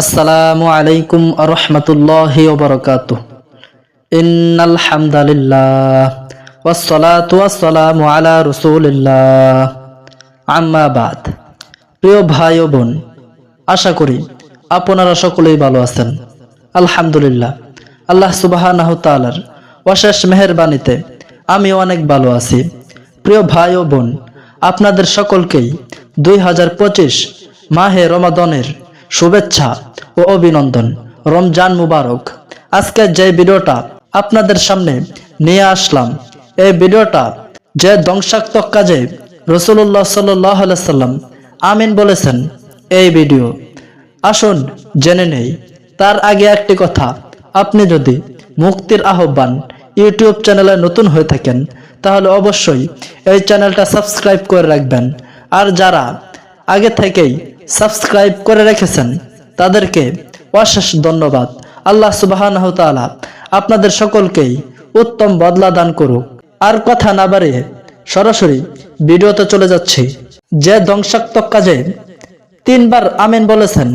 আসসালামু আলাইকুম আরহামতুল্লাহি ওবরকাত ইন্নাল হামদালিল্লাহ ওয়াসসালাতু ওয়াসসালামু আলা রাসূলিল্লাহ। আম্মা বাদ। প্রিয় ভাই ও বোন, আশা করি আপনারা সকলেই ভালো আছেন। আলহামদুলিল্লাহ, আল্লাহ সুবাহানাহু তাআলার অশেষ মেহেরবানিতে আমি অনেক ভালো আছি। প্রিয় ভাই ও বোন, আপনাদের সকলকেই দুই হাজার পঁচিশ মাহে রমাদনের শুভেচ্ছা ও অভিনন্দন। রমজান মুবারক। আজকে যে ভিডিওটা আপনাদের সামনে নিয়ে আসলাম, এই ভিডিওটা যে ধ্বংসাত্মক কাজে রসুল্লাহ সাল্লাহ সাল্লাম আমিন বলেছেন, এই ভিডিও। আসুন জেনে নেই। তার আগে একটি কথা, আপনি যদি মুক্তির আহ্বান ইউটিউব চ্যানেলে নতুন হয়ে থাকেন, তাহলে অবশ্যই এই চ্যানেলটা সাবস্ক্রাইব করে রাখবেন। আর যারা আগে থেকেই সাবস্ক্রাইব করে রেখেছেন, তাদেরকে অশেষ ধন্যবাদ। আল্লাহ তাআলা আপনাদের সকলকেই উত্তম বদলা দান করুক। আর কথা না বাড়িয়ে সরাসরি ভিডিওতে চলে যাচ্ছি। যে ধ্বংসাত্মক কাজে তিনবার আমিন বলেছেন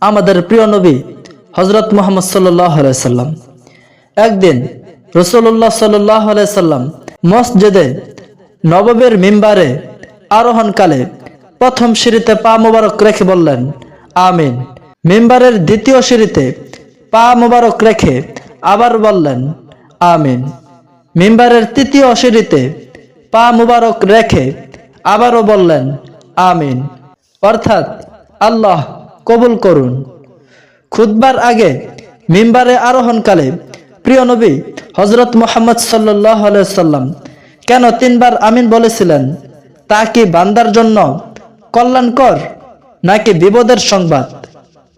আমাদের প্রিয় নবী হজরত মোহাম্মদ সাল্লাম। একদিন রসুল্লাহ সাল্লাহ সাল্লাম মসজিদে নববীর মিম্বারে আরোহণকালে প্রথম সিঁড়িতে পা মোবারক রেখে বললেন, আমিন। মিম্বারের দ্বিতীয় সিঁড়িতে পা মোবারক রেখে আবার বললেন, আমিন। মিম্বারের তৃতীয় সিঁড়িতে পা মুবারক রেখে আবারও বললেন, আমিন। অর্থাৎ আল্লাহ কবুল করুন। খুদবার আগে মিম্বারে আরোহণকালে প্রিয় নবী হজরত মোহাম্মদ সাল্লাহ সাল্লাম কেন তিনবার আমিন বলেছিলেন, তা কি বান্দার জন্য কল্যাণকর, নাকি বিপদের সংবাদ?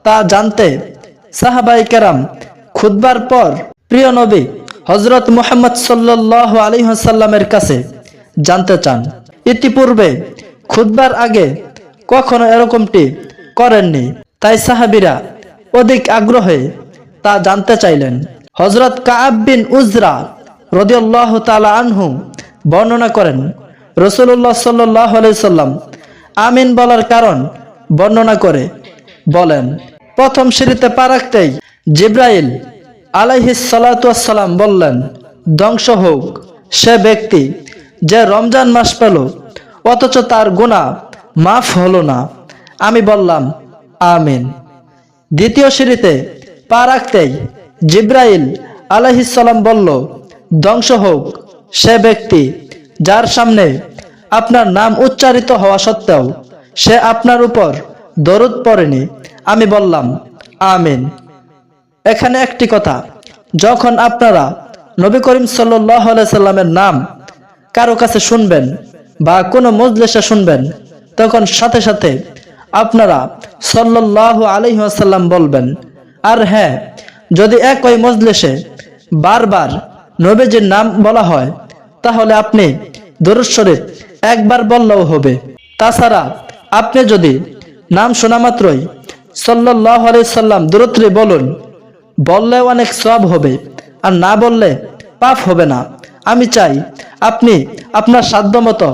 তা জানতে সাহাবাই কেরাম খুদবার পর প্রিয় নবী হজরত মোহাম্মদ সাল্লাহ আলী হাসাল্লামের কাছে জানতে চান। ইতিপূর্বে খুদবার আগে কখনো এরকমটি করেননি, তাই সাহাবিরা অধিক আগ্রহে তা জানতে চাইলেন। হজরত কাআব বিন উজরা রদিয়াল্লাহ তালা আনহু বর্ণনা করেন রসুল্লাহ সাল্লাহ সাল্লাম আমিন বলার কারণ বর্ণনা করে। বলেন, প্রথম সিঁড়িতে পা রাখতেই জিব্রাইল আলাইহিস বললেন, ধ্বংস হোক, সে ব্যক্তি যে রমজান মাস পেল, অথচ তার গুণা মাফ হলো না। আমি বললাম, আমিন। দ্বিতীয় সিঁড়িতে পা রাখতেই জিব্রাইল আলাইহিসাল্লাম বলল, ধ্বংস হোক, সে ব্যক্তি যার সামনে আপনার নাম উচ্চারিত হওয়া সত্ত্বেও সে আপনার উপর দরুদ পড়েনি। আমি বললাম, আমিন। এখানে একটি কথা, যখন আপনারা নবী করিম সাল্লামের নাম কারও কাছে শুনবেন বা কোনো মজলেসে শুনবেন, তখন সাথে সাথে আপনারা সাল্লাহ আলহিহাসাল্লাম বলবেন, আর হ্যাঁ যদি একই মজলেসে বারবার নবীজির নাম বলা হয়, তাহলে আপনি দরুদ শরীফ একবার বললেও হবে। তাছাড়া আপনি যদি নাম শোনা মাত্রই সাল্লাহ সাল্লাম দূরত্রে বলুন, বললেও অনেক সব হবে, আর না বললে পাপ হবে না। আমি চাই আপনি আপনার সাধ্য মতো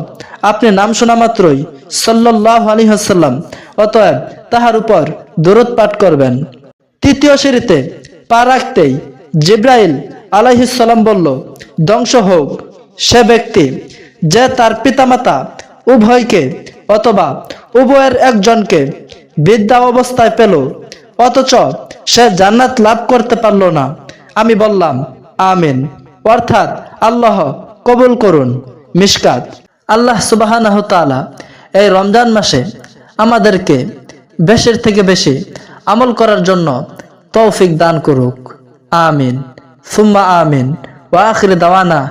আপনি নাম শোনা মাত্রই সাল্লাহ আলী হাসাল্লাম অতএব তাহার উপর দূরত পাঠ করবেন। তৃতীয় সিঁড়িতে পা রাখতেই জিব্রাইল আলাইহিসাল্লাম বলল, ধ্বংস হোক, সে ব্যক্তি যে তার পিতামাতা উভয়কে অথবা উভয়ের একজনকে বিদ্যা অবস্থায় পেল, অথচ সে জান্নাত লাভ করতে পারল না। আমি বললাম, আমিন। অর্থাৎ আল্লাহ কবুল করুন। মিসকাত আল্লাহ সুবাহ এই রমজান মাসে আমাদেরকে বেশির থেকে বেশি আমল করার জন্য তৌফিক দান করুক। আমিন। সুম্মা আমিন। ওয়াখির দাওয়ানা